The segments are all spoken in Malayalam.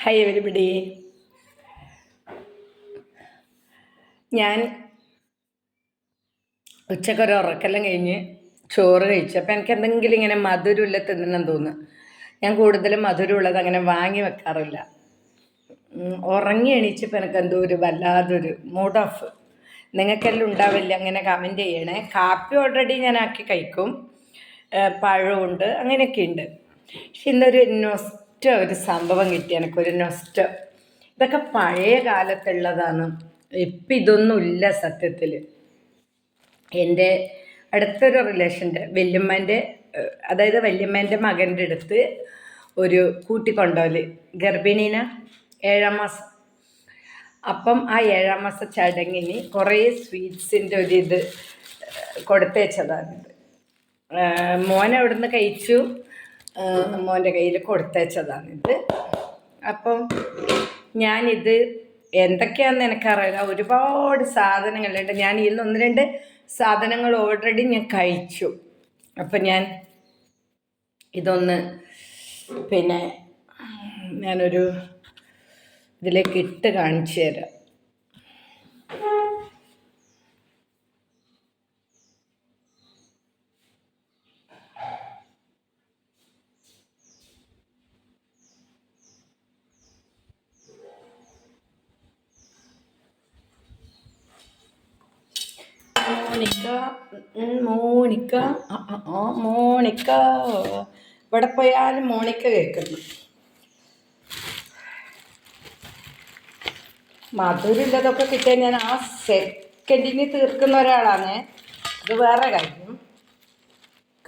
ഹായ് എവരിബഡി ഞാൻ ഉച്ചക്കൊരു ഉറക്കെല്ലാം കഴിഞ്ഞ് ചോറ് കഴിച്ചപ്പോൾ എനിക്ക് എന്തെങ്കിലും ഇങ്ങനെ മധുരമില്ല തിന്നണം തോന്നുന്നു. ഞാൻ കൂടുതലും മധുരമുള്ളത് അങ്ങനെ വാങ്ങി വെക്കാറില്ല. ഉറങ്ങി എണീച്ചപ്പോൾ എനിക്ക് എന്തോ ഒരു വല്ലാതൊരു മൂഡ് ഓഫ് നിങ്ങൾക്കെല്ലാം ഉണ്ടാവില്ല? അങ്ങനെ കമന്റ് ചെയ്യണേ. കാപ്പി ഓൾറെഡി ഞാൻ ആക്കി കഴിക്കും. പഴമുണ്ട് അങ്ങനെയൊക്കെ ഉണ്ട്. പക്ഷെ ഇന്നൊരു നൊസ്റ്റ ഒരു സംഭവം കിട്ടി എനിക്കൊരു നൊസ്റ്റ. ഇതൊക്കെ പഴയ കാലത്തുള്ളതാണ്. ഇപ്പം ഇതൊന്നും ഇല്ല സത്യത്തിൽ എന്റെ അടുത്തൊരു റിലേഷന്റെ വല്യമ്മേന്റെ അതായത് വല്യമ്മേന്റെ മകന്റെ അടുത്ത് ഒരു കൂട്ടിക്കൊണ്ടോൽ ഗർഭിണീന ഏഴാം മാസം. അപ്പം ആ ഏഴാം മാസ ചടങ്ങിന് കുറേ സ്വീറ്റ്സിന്റെ ഒരു ഇത് കൊടുത്തേച്ചതാണിത്. മോൻ അവിടുന്ന് കഴിച്ചു. മോന്റെ കയ്യിൽ കൊടുത്തയച്ചതാണിത് അപ്പം ഞാനിത് എന്തൊക്കെയാണെന്ന് എനിക്കറിയില്ല. ഒരുപാട് സാധനങ്ങളുണ്ട്. ഞാൻ ഇതിൽ ഒന്ന് രണ്ട് സാധനങ്ങൾ ഓൾറെഡി ഞാൻ കഴിച്ചു. അപ്പം ഞാൻ ഇതൊന്ന് പിന്നെ ഞാനൊരു ഇതിലേക്ക് ഇട്ട് കാണിച്ചു തരാം. മോണിക്ക മോണിക്ക ആ, ആ, ആ, മോണിക്ക. ഇവിടെ പോയാലും മോണിക്ക കേൾക്കുന്നു. മധുരില്ലതൊക്കെ കിട്ടിയാൽ ഞാൻ ആ സെക്കൻഡിന് തീർക്കുന്ന ഒരാളാണ്. ഇത് വേറെ കാര്യം.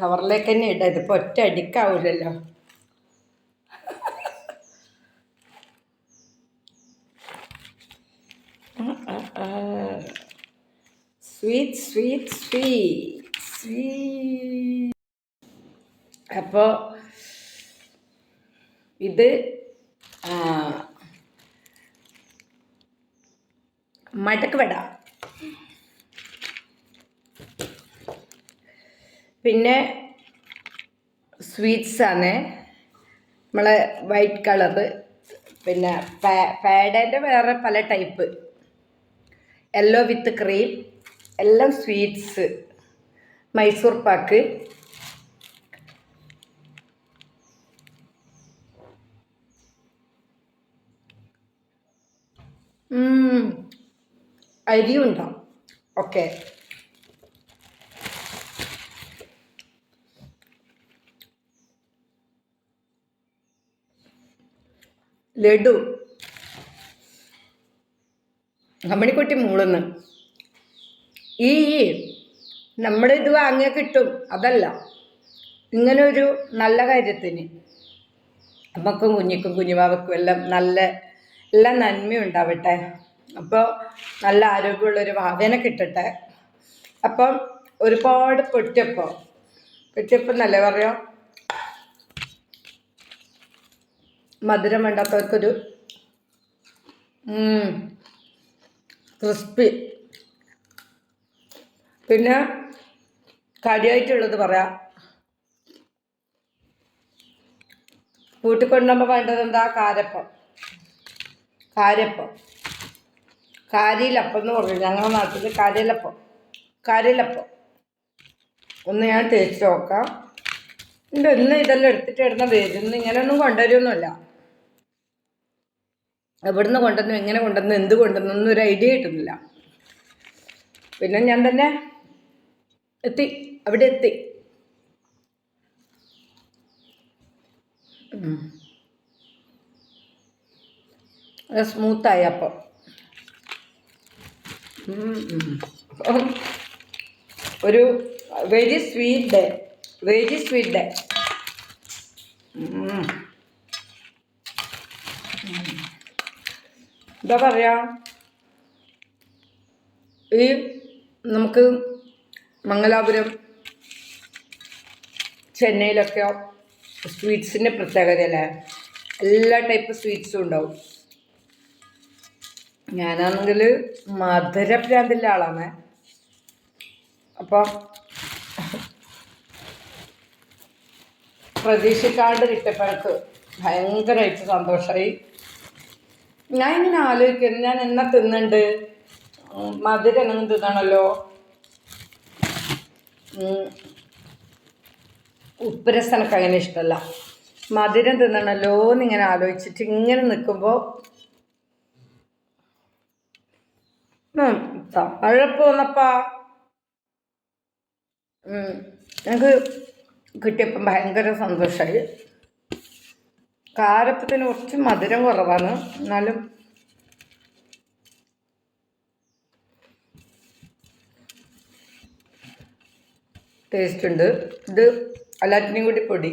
കവറിലേക്ക് തന്നെ ഇടാം. ഇതിപ്പോൾ ഒറ്റ അടിക്കാവൂലല്ലോ. സ്വീറ്റ് സ്വീറ്റ് സ്വീറ്റ് സ്വീറ്റ് അപ്പോൾ ഇത് മടക്ക് വട. പിന്നെ സ്വീറ്റ്സാണ് നമ്മളെ വൈറ്റ് കളറ് പിന്നെ പാഡേന്റെ വേറെ പല ടൈപ്പ് യെല്ലോ വിത്ത് ക്രീം എല്ലാം സ്വീറ്റ്സ് മൈസൂർ പാക്ക്. അരിയും ഉണ്ടാവും ഓക്കെ ലഡു. അമ്മണിക്കുട്ടി മൂളുന്ന്. ഈ നമ്മുടെ ഇത് വാങ്ങിയാൽ കിട്ടും. അതല്ല. ഇങ്ങനെ ഒരു നല്ല കാര്യത്തിന് അമ്മക്കും കുഞ്ഞിക്കും കുഞ്ഞുവാവക്കും എല്ലാം നല്ല എല്ലാം നന്മയുണ്ടാവട്ടെ. അപ്പോൾ നല്ല ആരോഗ്യമുള്ളൊരു ഭാവന കിട്ടട്ടെ. അപ്പം ഒരുപാട് പൊട്ടിയപ്പോൾ പൊട്ടിയപ്പം നല്ല പറയാം? മധുരം വേണ്ടാത്തവർക്കൊരു ക്രിസ്പി പിന്നെ കാര്യമായിട്ടുള്ളത് പറയാം. വീട്ടിൽ കൊണ്ടുമ്പോൾ വേണ്ടത് എന്താ? കാരപ്പം. കാരപ്പം. കാരിയിലപ്പം എന്ന് പറയും ഞങ്ങളുടെ നാട്ടിൽ കാരിയിലപ്പം. കാരിയിലപ്പം. ഒന്ന് ഞാൻ തേച്ച് നോക്കാം. എന്റെ ഒന്ന് ഇതെല്ലാം എടുത്തിട്ട് ഇടുന്ന വരുന്നു ഇങ്ങനെയൊന്നും കൊണ്ടുവരുമൊന്നുമില്ല എവിടുന്ന് കൊണ്ടുവന്നു എങ്ങനെ കൊണ്ടുവന്നു എന്ത് കൊണ്ടുവന്നു ഒന്നും ഒരു ഐഡിയ കിട്ടുന്നില്ല. പിന്നെ ഞാൻ തന്നെ എത്തി. അവിടെ എത്തി. സ്മൂത്തായി അപ്പം. ഒരു very sweet day very sweet day എന്താ പറയാ? ഈ നമുക്ക് മംഗലാപുരം ചെന്നൈയിലൊക്കെ സ്വീറ്റ്സിന്റെ പ്രത്യേകത അല്ലേ? എല്ലാ ടൈപ്പ് സ്വീറ്റ്സും ഉണ്ടാവും. ഞാനാണെങ്കിൽ മധുരഭ്രാന്തിന്റെ ആളാണ്. അപ്പം പ്രതീക്ഷിക്കാണ്ട് കിട്ടിയപ്പോൾ എനിക്ക് ഭയങ്കരമായിട്ട് സന്തോഷമായി ഞാൻ ഇങ്ങനെ ആലോചിക്കുന്നു ഞാൻ എന്നാ തിന്നുണ്ട്? മധുരം എന്നും തിന്നണല്ലോ? ഉം, ഉപ്പ് രസം എനിക്ക് അങ്ങനെ ഇഷ്ടമല്ല. മധുരം തിന്നണല്ലോ എന്നിങ്ങനെ ആലോചിച്ചിട്ട് ഇങ്ങനെ നിൽക്കുമ്പോൾ തഴപ്പ് വന്നപ്പാ. ഞങ്ങൾക്ക് കിട്ടിയപ്പം ഭയങ്കര സന്തോഷമായി കാരപ്പത്തിന് കുറച്ച് മധുരം കുറവാണ്. എന്നാലും ടേസ്റ്റ് ഉണ്ട്. ഇത് എല്ലാറ്റിനും കൂടി പൊടി.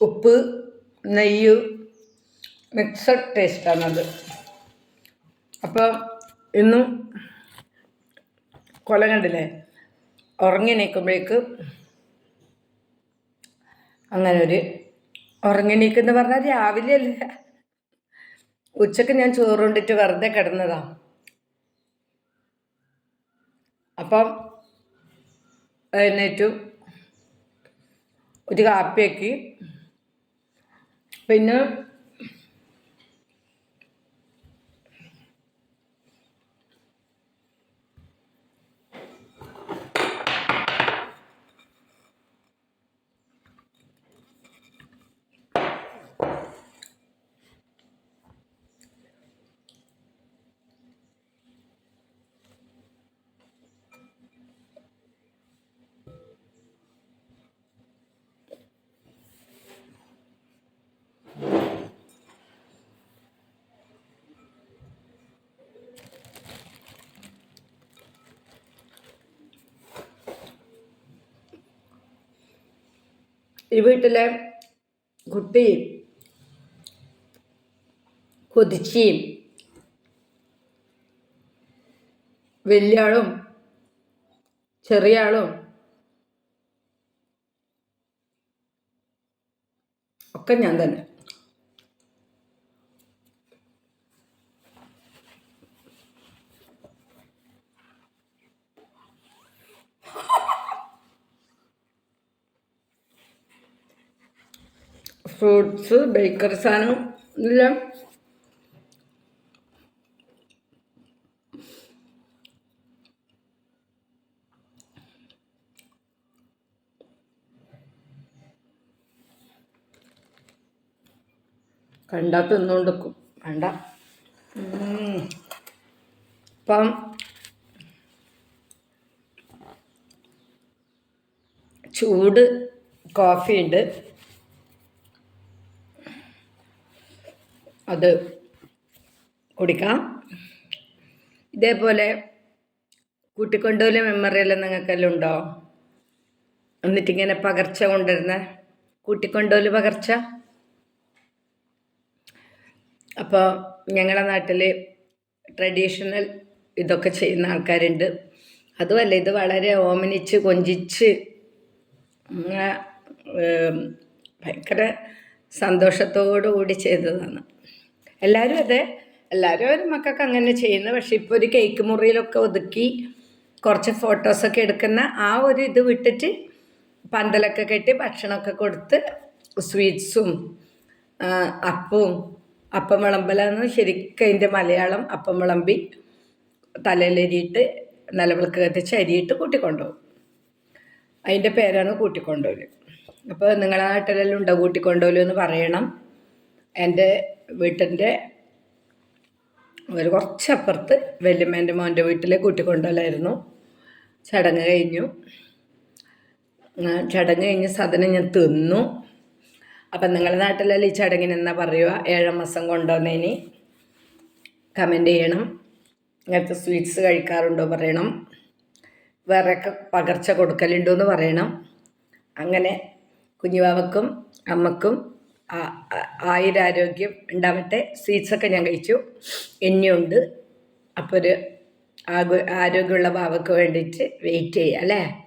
ഉപ്പ് നെയ്യ് മിക്സഡ് ടേസ്റ്റാണത് അപ്പോൾ ഇന്നും കൊല കണ്ടില്ലേ? ഉറങ്ങി നീക്കുമ്പോഴേക്ക് അങ്ങനെ ഒരു ഉറങ്ങി നീക്കുന്ന പറഞ്ഞാൽ രാവിലെ അല്ല. ഉച്ചയ്ക്ക് ഞാൻ ചോറുണ്ടിട്ട് വെറുതെ കിടന്നതാണ് അപ്പം എഴുന്നേറ്റു. ഒരു കാപ്പിയാക്കി. പിന്നെ ഈ വീട്ടിലെ കുട്ടിയും കൊതിച്ചിയും വലിയ ആളും ചെറിയ ആളും ഒക്കെ ഞാൻ തന്നെ. ഫ്രൂട്ട്സ് ബേക്കറി സാധനം എല്ലാം. കണ്ടാ തിന്നുകൊണ്ടിരിക്കും വേണ്ട. ഇപ്പം ചൂട് കോഫി ഉണ്ട്. അത് കുടിക്കാം. ഇതേപോലെ കൂട്ടിക്കൊണ്ടുപോലെ മെമ്മറിയെല്ലാം നിങ്ങൾക്കെല്ലാം ഉണ്ടോ? എന്നിട്ടിങ്ങനെ പകർച്ച കൊണ്ടുവരുന്ന. കൂട്ടിക്കൊണ്ടുപോലെ പകർച്ച. അപ്പോൾ ഞങ്ങളുടെ നാട്ടിൽ ട്രഡീഷണൽ ഇതൊക്കെ ചെയ്യുന്ന ആൾക്കാരുണ്ട്. അതുമല്ല ഇത് വളരെ ഓമനിച്ച് കൊഞ്ചിച്ച് ഭയങ്കര സന്തോഷത്തോടു കൂടി ചെയ്തതാണ്. എല്ലാവരും അതെ. എല്ലാവരും അവരും മക്കൾക്ക് അങ്ങനെ ചെയ്യുന്നു. പക്ഷെ ഇപ്പോൾ ഒരു കേക്ക് മുറിയിലൊക്കെ ഒതുക്കി കുറച്ച് ഫോട്ടോസൊക്കെ എടുക്കുന്ന ആ ഒരു ഇത് വിട്ടിട്ട് പന്തലൊക്കെ കെട്ടി ഭക്ഷണമൊക്കെ കൊടുത്ത് സ്വീറ്റ്സും അപ്പവും അപ്പം വിളമ്പലെന്ന് ശരിക്കും അതിന്റെ മലയാളം അപ്പം വിളമ്പി തലയിലരിയിട്ട് നിലവിളക്ക് കത്തിച്ച് അരിയിട്ട് കൂട്ടിക്കൊണ്ടുപോകും. അതിന്റെ പേരാണ് കൂട്ടിക്കൊണ്ടുപോലും അപ്പോൾ നിങ്ങളെ നാട്ടിലെല്ലാം ഉണ്ടോ കൂട്ടിക്കൊണ്ടുപോലും എന്ന് പറയണം. എന്റെ വീട്ടിന്റെ ഒരു കുറച്ചപ്പുറത്ത് വല്യമ്മേന്റെ മോന്റെ വീട്ടിലെ കൂട്ടിക്കൊണ്ടല്ലായിരുന്നു ചടങ്ങ് കഴിഞ്ഞു. ചടങ്ങ് കഴിഞ്ഞ് സാധനം ഞാൻ തിന്നു. അപ്പം നിങ്ങളുടെ നാട്ടിലല്ല ഈ ചടങ്ങിന് എന്നാ പറയുക? ഏഴാം മാസം കൊണ്ടുവന്നതിന് കമന്റ് ചെയ്യണം. ഇങ്ങനത്തെ സ്വീറ്റ്സ് കഴിക്കാറുണ്ടോ പറയണം. വേറെയൊക്കെ പകർച്ച കൊടുക്കലുണ്ടോ എന്ന് പറയണം. അങ്ങനെ കുഞ്ഞുവാവക്കും അമ്മക്കും ആയുരാരോഗ്യം ഉണ്ടാവട്ടെ. സ്വീറ്റ്സൊക്കെ ഞാൻ കഴിച്ചു. ഇനിയുണ്ട്. അപ്പോൾ ഒരു ആരോഗ്യമുള്ള ഭാവക്ക് വേണ്ടിയിട്ട് വെയിറ്റ് ചെയ്യാം അല്ലേ?